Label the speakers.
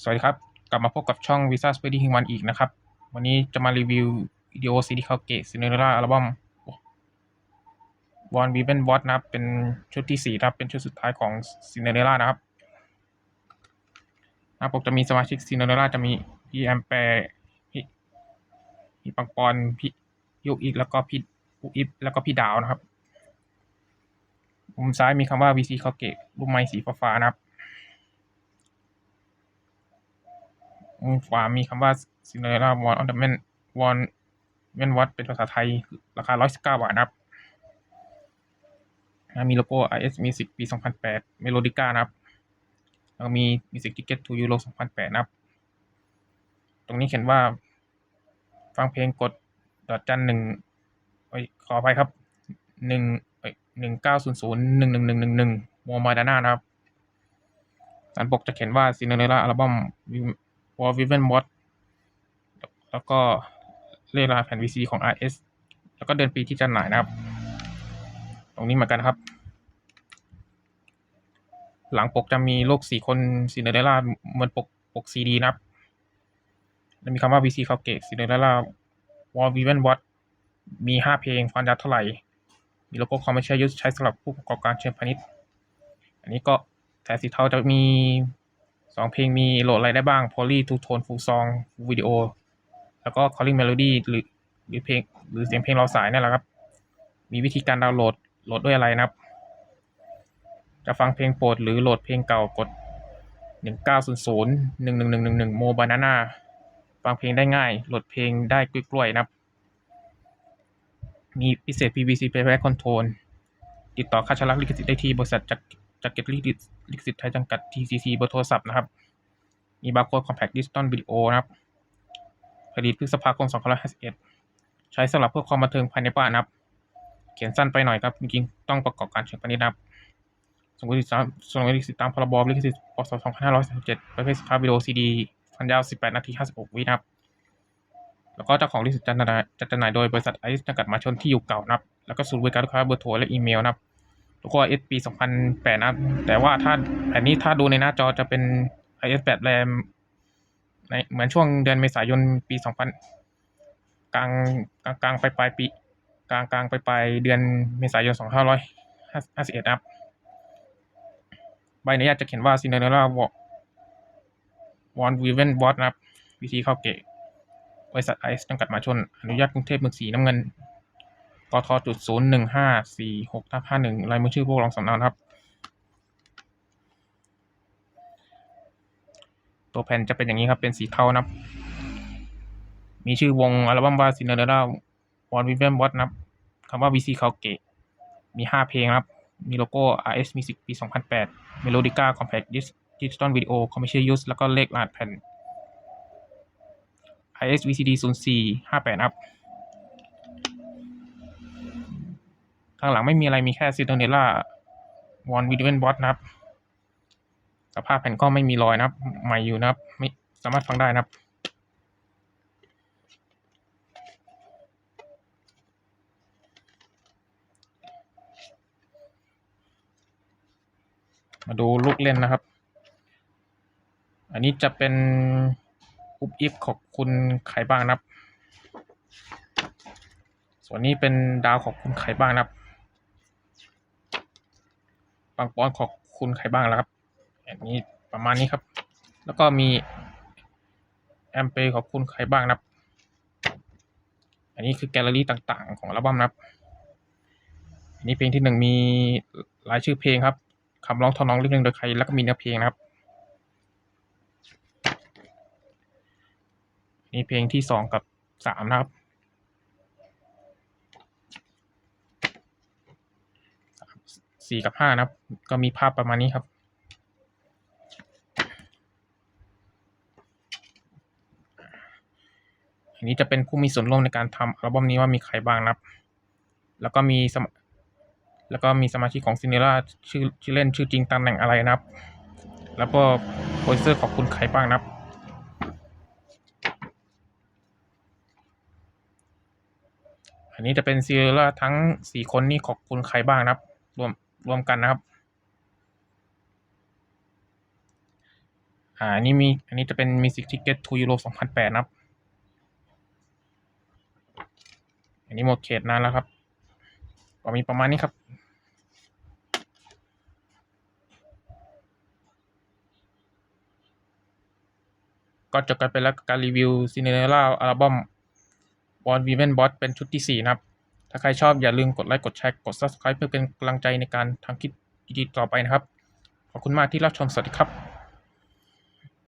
Speaker 1: สวัสดีครับ กลับมาพบกับช่อง Visa Spreading One อีกนะครับ วันนี้จะมารีวิววิดีโอซีดีคาเกะซินเนอเรล่าอัลบั้มวอนวีเวนวอตนะครับ เป็นชุดที่สี่นะครับ เป็นชุดสุดท้ายของซินเนอเรล่านะครับนะผมจะมีสมาชิกซินเนอเรล่าจะมีพี่แอมแปร์พี่พี่ปังปอนพี่ยุกอีกแล้วก็พี่อุอิฟแล้วก็พี่ดาวนะครับมุมซ้ายมีคำว่า VC คาเกะรูปไม้สีฟ้าๆนะครับ มุมขวามีคำว่า Cinderella One Ornament One เว้นวัดเป็นภาษาไทย ราคา 119 บาทนะครับนะมีโลโก้ IS Music ปี 2008 Melodica นะครับ แล้วก็มี Music Ticket to Euro 2008 นะครับ ตรงนี้เขียนว่า ฟังเพลงกดดอทจันหนึ่งขออภัยครับหนึ่งหนึ่งเก้าศูนย์ศูนย์หนึ่งหนึ่งหนึ่งหนึ่งหนึ่งโมมาดาน่านะครับสันปกจะเขียนว่า Cinderella อัลบั้ม วอลวิเวนมอดแล้วก็เลขรหัสแผ่น VC ของ RS แล้วก็เดือนปีที่จำหน่ายนะครับ ตรงนี้เหมือนกันครับ หลังปกจะมีโลกสี่คนซินเดอเรลล่าเหมือนปกปกซีดีนะครับแล้วมีคำว่า VC คาเกตซินเดอเรลล่าวอลวิเวนวอตมีห้าเพลงความยาวเท่าไหร่ มีโลโก้คอมเมอร์เชียลยูสใช้สำหรับผู้ประกอบการเชิงพาณิชย์ อันนี้ก็แถบสีเทาจะมี สองเพลงมีโหลดอะไรได้บ้าง Poly Two Tone Full Song Full Video แล้วก็ Calling Melody หรือหรือเพลงหรือเสียงเพลงเราสายนั่แหละครับ มีวิธีการดาวน์โหลดโหลดด้วยอะไรนะครับ จะฟังเพลงโปรดหรือโหลดเพลงเก่ากด 1900 11111โมบานาน่าฟังเพลงได้ง่าย โหลดเพลงได้กล้วยๆนะครับ มีพิเศษ PVC Playback Control ติดต่อค่าชำระลิขสิทธิ์ได้ที่บริษัทจาก จากเก็ตลิขสิทธิ์ไทยจำกัด TCC เบอร์โทรศัพท์นะครับ มีบาร์โค้ด Compact Digital Video นะครับผลิตพฤษภาคม2551ใช้สำหรับเพื่อความบันเทิงภายในบ้านนะครับ เขียนสั้นไปหน่อยครับ จริงๆต้องประกอบการเชิงพาณิชย์นะครับส่งลิขสิทธิ์ส่งลิขสิทธิ์ตามพรบลิขสิทธิ์พศ2537ประเภทสินค้าวิดีโอซีดีความยาว 18 นาที 56 วินะครับแล้วก็เจ้าของลิขสิทธิ์จัดจำหน่ายโดยบริษัทไอซ์จำกัดมาชนที่อยู่เก่านะครับ แล้วก็ศูนย์บริการลูกค้าเบอร์โทรและอีเมลนะครับ แล้วก็ S ปี 2008 นะครับ แต่ว่าถ้าแผ่นนี้ถ้าดูในหน้าจอจะเป็น IS 8 RAM ในเหมือนช่วงเดือนเมษายนปี 2000 กลางกลางกลางปลายปลายปี กลางกลางปลายปลายเดือนเมษายน 2551นะครับใบอนุญาตจะเขียนว่า Cinderella One Woven Bot นะครับ วิธีเข้าเกะบริษัทไอซ์จำกัดมาชน อนุญาตกรุงเทพเมืองสีน้ำเงิน กทจุดศูนย์หนึ่งห้าสี่หกทับห้าหนึ่งลายมือชื่อผู้รองสำเนานครับ ตัวแผ่นจะเป็นอย่างนี้ครับ เป็นสีเทานะครับ มีชื่อวงอัลบั้มว่า Cinderella One Women What นะครับคำว่า VC เขาเกะมีห้าเพลงครับ มีโลโก้ RS Music ปี 2008 Melodica Compact Disc Digital Video Commercial Use แล้วก็เลขรหัสแผ่น IS VCD 04 58นะครับ ข้างหลังไม่มีอะไรมีแค่ซิโนเนล่าวอนวิดีโอบอสนะครับ สภาพแผ่นก็ไม่มีรอยนะครับ ใหม่อยู่นะครับ ไม่สามารถฟังได้นะครับมาดูลูกเล่นนะครับ อันนี้จะเป็นอุบอิฟของคุณใครบ้างนะครับ ส่วนนี้เป็นดาวของคุณใครบ้างนะครับ บางปอนขอบคุณใครบ้างแล้วครับอันนี้ประมาณนี้ครับ แล้วก็มีแอมเปขอบคุณใครบ้างนะครับ อันนี้คือแกลเลอรี่ต่างๆ ของอัลบั้มนะครับ อันนี้เพลงที่หนึ่งมีรายชื่อเพลงครับคำร้องทำนองเรื่องโดยใครแล้วก็มีเนื้อเพลงนะครับ นี่เพลงที่สองกับสามนะครับ สี่กับห้านะครับ ก็มีภาพประมาณนี้ครับ อันนี้จะเป็นผู้มีส่วนร่วมในการทำอัลบั้มนี้ว่ามีใครบ้างนะครับ แล้วก็มีสมแล้วก็มีสมาชิกของซินเนล่าชื่อชื่อเล่นชื่อจริงตำแหน่งอะไรนะครับ แล้วก็โปรดิวเซอร์ขอบคุณใครบ้างนะครับอันนี้จะเป็นซีเรล่าทั้งสี่คนนี่ขอบคุณใครบ้างนะครับ รวม รวมกันนะครับ อ่าอันนี้มี อันนี้จะเป็น Music Ticket to Euro 2008 นะครับ อันนี้หมดเขตนานแล้วครับ ก็มีประมาณนี้ครับก็จบกันไปแล้วการรีวิว Cinderella อัลบั้ม Born Women Bot เป็นชุดที่ 4 นะครับ ถ้าใครชอบอย่าลืมกดไลค์กดแชร์กด Subscribe เพื่อเป็นกำลังใจในการทำคลิปดีๆต่อไปนะครับ ขอบคุณมากที่รับชมสวัสดีครับ